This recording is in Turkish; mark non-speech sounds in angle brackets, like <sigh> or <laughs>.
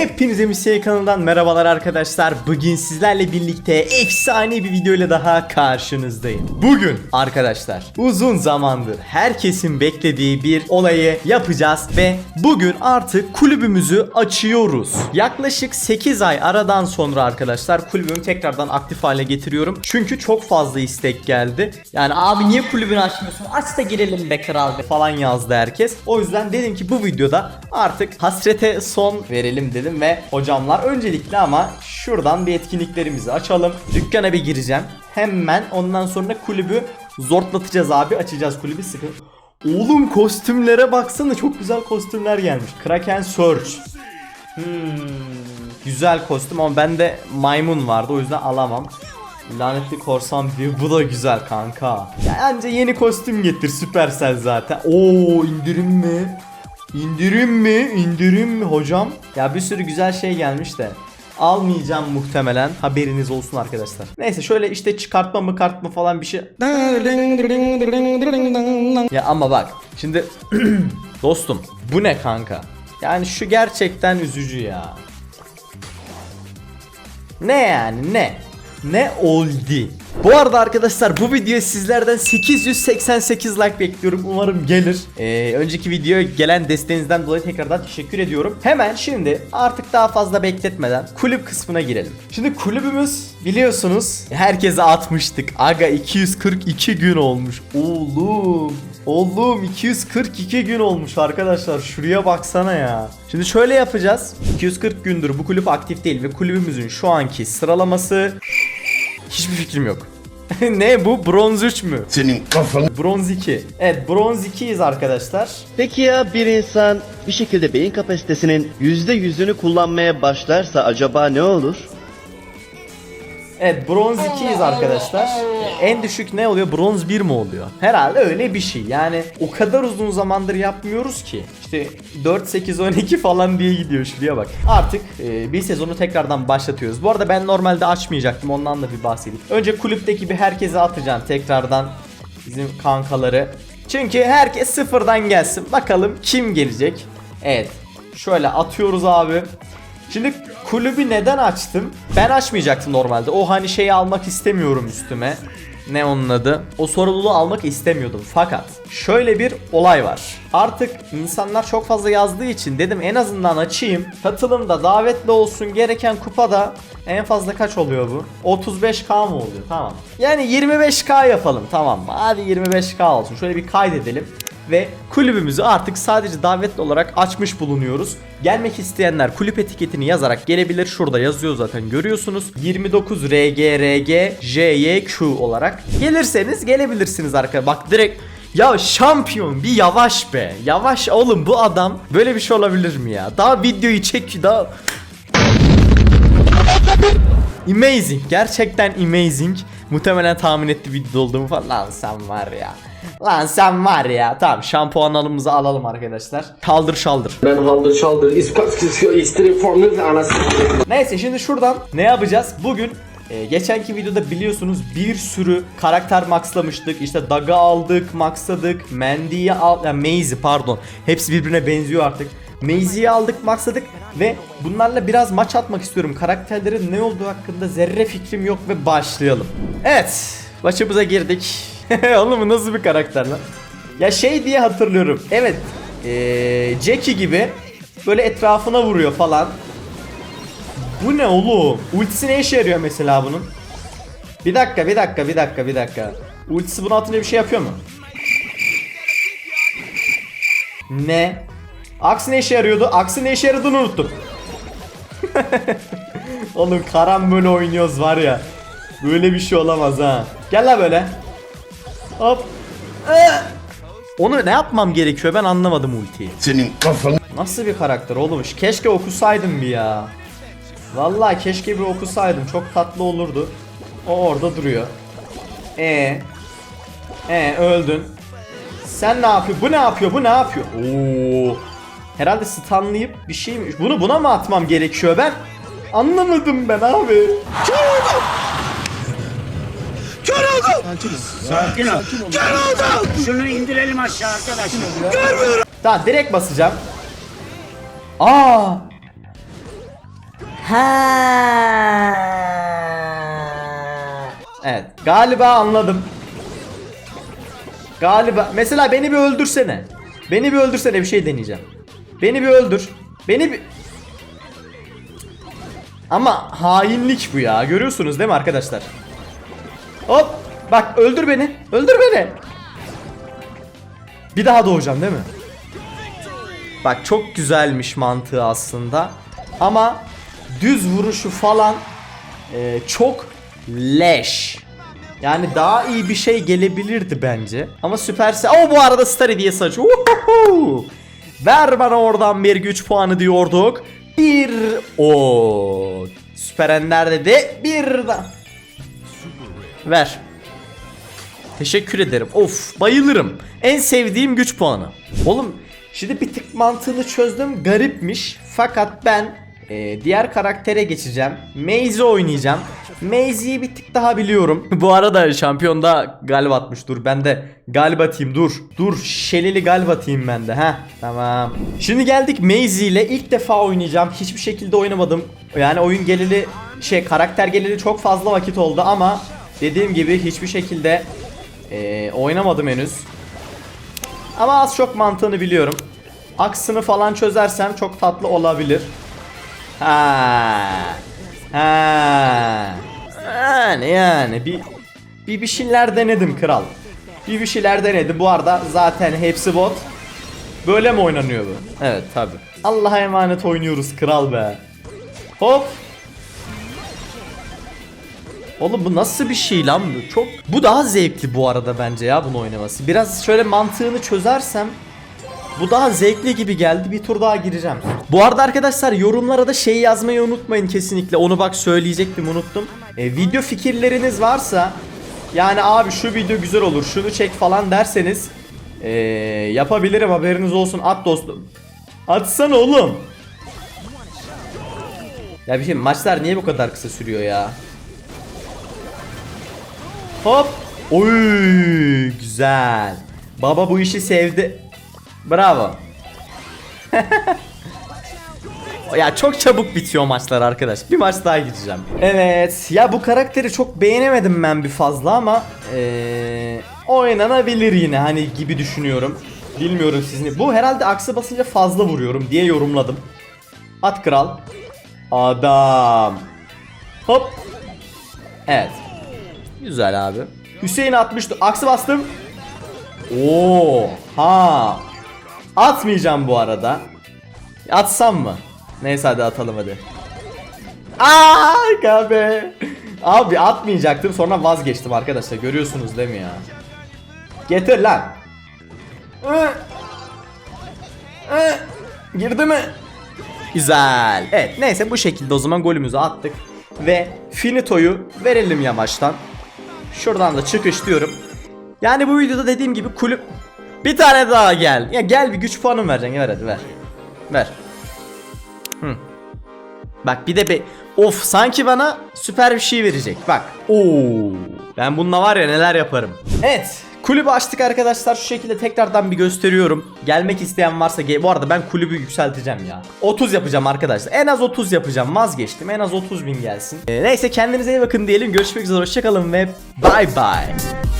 Hepinize Müsey kanalından merhabalar arkadaşlar. Bugün sizlerle birlikte efsane bir video ile daha karşınızdayım. Bugün arkadaşlar uzun zamandır herkesin beklediği bir olayı yapacağız ve bugün artık kulübümüzü açıyoruz. Yaklaşık 8 ay aradan sonra arkadaşlar kulübümü tekrardan aktif hale getiriyorum. Çünkü çok fazla istek geldi. Yani abi niye kulübünü açmıyorsun? Aç da girelim be kral be falan yazdı herkes. O yüzden dedim ki bu videoda artık hasrete son verelim dedim ve hocamlar öncelikle ama şuradan bir etkinliklerimizi açalım. Dükkana bir gireceğim. Hemen ondan sonra kulübü zortlatacağız abi. Açacağız kulübü sıkı. Oğlum kostümlere baksana çok güzel kostümler gelmiş. Kraken Search. Hmm, güzel kostüm ama bende maymun vardı o yüzden alamam. Lanetli korsan diyor. Bu da güzel kanka. Ya anca yeni kostüm getir Supercell zaten. Oo indirim mi? İndirim mi? İndirim mi hocam? Ya bir sürü güzel şey gelmiş de. Almayacağım muhtemelen. Haberiniz olsun arkadaşlar. Neyse şöyle işte çıkartma mı kartma falan bir şey. Ya ama bak şimdi <clears throat> dostum bu ne kanka? Yani şu gerçekten üzücü ya. Ne yani ne? Ne oldu? Bu arada arkadaşlar bu videoya sizlerden 888 like bekliyorum. Umarım gelir. Ee, önceki videoya gelen desteğinizden dolayı tekrardan teşekkür ediyorum. Hemen şimdi artık daha fazla bekletmeden kulüp kısmına girelim. Şimdi kulübümüz biliyorsunuz herkese atmıştık. Aga 242 gün olmuş. Oğlum. Oğlum 242 gün olmuş arkadaşlar. Şuraya baksana ya. Şimdi şöyle yapacağız. 240 gündür bu kulüp aktif değil ve kulübümüzün şu anki sıralaması hiçbir fikrim yok. <laughs> ne bu? Bronz 3 mü? Senin kafanı Bronz 2. Evet bronz 2'yiz arkadaşlar. Peki ya bir insan bir şekilde beyin kapasitesinin yüzde yüzünü kullanmaya başlarsa acaba ne olur? Evet bronz 2'yiz arkadaşlar. En düşük ne oluyor? Bronz 1 mi oluyor? Herhalde öyle bir şey. Yani o kadar uzun zamandır yapmıyoruz ki. İşte 4 8 12 falan diye gidiyor şuraya bak. Artık e, bir sezonu tekrardan başlatıyoruz. Bu arada ben normalde açmayacaktım. Ondan da bir bahsedeyim. Önce kulüpteki bir herkese atacağım tekrardan bizim kankaları. Çünkü herkes sıfırdan gelsin. Bakalım kim gelecek? Evet. Şöyle atıyoruz abi. Şimdi kulübü neden açtım? Ben açmayacaktım normalde. O hani şeyi almak istemiyorum üstüme. Ne onun adı? O sorumluluğu almak istemiyordum. Fakat şöyle bir olay var. Artık insanlar çok fazla yazdığı için dedim en azından açayım. Katılımda davetli olsun gereken kupada en fazla kaç oluyor bu? 35k mı oluyor? Tamam. Yani 25k yapalım tamam mı? Hadi 25k olsun. Şöyle bir kaydedelim ve kulübümüzü artık sadece davetli olarak açmış bulunuyoruz. Gelmek isteyenler kulüp etiketini yazarak gelebilir. Şurada yazıyor zaten görüyorsunuz. 29 RGRG JYQ olarak. Gelirseniz gelebilirsiniz arkadaşlar. Bak direkt ya şampiyon bir yavaş be. Yavaş oğlum bu adam böyle bir şey olabilir mi ya? Daha videoyu çek daha Amazing. Gerçekten amazing. Muhtemelen tahmin etti video olduğumu falan. Lan sen var ya. Lan sen var ya. Tamam şampuanlarımızı alalım arkadaşlar. Kaldır şaldır. Ben haldır şaldır istiri formül anası. Neyse şimdi şuradan ne yapacağız? Bugün e, geçenki videoda biliyorsunuz bir sürü karakter maxlamıştık. İşte Dag'ı aldık, maxladık. Mandy'yi al, yani Maze'i pardon. Hepsi birbirine benziyor artık. Maze'i aldık, maxladık ve bunlarla biraz maç atmak istiyorum. Karakterlerin ne olduğu hakkında zerre fikrim yok ve başlayalım. Evet, maçımıza girdik. <laughs> Oğlum nasıl bir karakter lan? Ya şey diye hatırlıyorum. Evet, ee, Jackie gibi böyle etrafına vuruyor falan. Bu ne oğlum? Ultisi ne işe yarıyor mesela bunun? Bir dakika, bir dakika, bir dakika, bir dakika. Ultisi bunun altında bir şey yapıyor mu? Ne? Aksi ne işe yarıyordu? Aksi ne işe yaradığını unuttum. <laughs> oğlum karambol oynuyoruz var ya. Böyle bir şey olamaz ha. Gel la böyle. Hop. Ee! Onu ne yapmam gerekiyor ben anlamadım ultiyi. senin kafanı Nasıl bir karakter oğlum? Keşke okusaydım bir ya. Vallahi keşke bir okusaydım. Çok tatlı olurdu. O orada duruyor. E. E öldün. Sen ne yapıyor? Bu ne yapıyor? Bu ne yapıyor? Oo. Herhalde stunlayıp bir şey mi? Bunu buna mı atmam gerekiyor ben? Anlamadım ben abi. Sakin ol. Şunu indirelim aşağı arkadaşlar. Tamam direkt basacağım. Aa! Evet galiba anladım. Galiba mesela beni bir öldürsene. Beni bir öldürsene bir şey deneyeceğim. Beni bir öldür. Beni bir Ama hainlik bu ya. Görüyorsunuz değil mi arkadaşlar? Hop bak öldür beni. Öldür beni. Bir daha doğacağım değil mi? Bak çok güzelmiş mantığı aslında. Ama düz vuruşu falan e, çok leş. Yani daha iyi bir şey gelebilirdi bence. Ama Süperse... O bu arada Star hediyesi açıyor. Ver bana oradan bir güç puanı diyorduk. Bir o Süper Ender dedi. Bir da. Ver. Teşekkür ederim. Of bayılırım. En sevdiğim güç puanı. Oğlum şimdi bir tık mantığını çözdüm. Garipmiş. Fakat ben e, diğer karaktere geçeceğim. Maze'i oynayacağım. Maze'i bir tık daha biliyorum. <laughs> Bu arada şampiyonda galip atmış. Dur ben de galip atayım dur. Dur şeleli galip atayım ben de. Heh tamam. Şimdi geldik Maze ile ilk defa oynayacağım. Hiçbir şekilde oynamadım. Yani oyun geleli şey karakter geleli çok fazla vakit oldu ama dediğim gibi hiçbir şekilde ee, oynamadım henüz. Ama az çok mantığını biliyorum. Aksını falan çözersem çok tatlı olabilir. Ha. Ha. Yani yani bir bir bir şeyler denedim kral. Bir bir şeyler denedim. Bu arada zaten hepsi bot. Böyle mi oynanıyor bu? Evet tabi. Allah'a emanet oynuyoruz kral be. Hop. Oğlum bu nasıl bir şey lan bu? Çok bu daha zevkli bu arada bence ya bunu oynaması. Biraz şöyle mantığını çözersem bu daha zevkli gibi geldi. Bir tur daha gireceğim. Bu arada arkadaşlar yorumlara da şey yazmayı unutmayın kesinlikle. Onu bak söyleyecektim unuttum. E, video fikirleriniz varsa yani abi şu video güzel olur şunu çek falan derseniz e, yapabilirim haberiniz olsun at dostum. Atsana oğlum. Ya bir şey maçlar niye bu kadar kısa sürüyor ya? Hop. Oy güzel. Baba bu işi sevdi. Bravo. <laughs> ya çok çabuk bitiyor maçlar arkadaş. Bir maç daha gideceğim. Evet. Ya bu karakteri çok beğenemedim ben bir fazla ama ee, oynanabilir yine hani gibi düşünüyorum. Bilmiyorum sizin. Bu herhalde aksı basınca fazla vuruyorum diye yorumladım. At kral. Adam. Hop. Evet. Güzel abi. Hüseyin atmıştı. Aksı bastım. Oo, ha. Atmayacağım bu arada. Atsam mı? Neyse hadi atalım hadi. Aa be. Abi atmayacaktım sonra vazgeçtim arkadaşlar. Görüyorsunuz değil mi ya? Getir lan. Hı. Hı. Girdi mi? Güzel. Evet neyse bu şekilde o zaman golümüzü attık. Ve finitoyu verelim yamaçtan. Şuradan da çıkış diyorum. Yani bu videoda dediğim gibi kulüp... Bir tane daha gel. Ya gel bir güç puanım vereceksin. Ver hadi ver. Ver. Hı. Bak bir de be... Of sanki bana süper bir şey verecek. Bak. Oo. Ben bununla var ya neler yaparım. Evet. Kulübü açtık arkadaşlar şu şekilde tekrardan bir gösteriyorum. Gelmek isteyen varsa. Bu arada ben kulübü yükselteceğim ya. 30 yapacağım arkadaşlar. En az 30 yapacağım. Vazgeçtim. En az 30 bin gelsin. Ee, neyse kendinize iyi bakın diyelim. Görüşmek üzere. Hoşçakalın ve bye bye.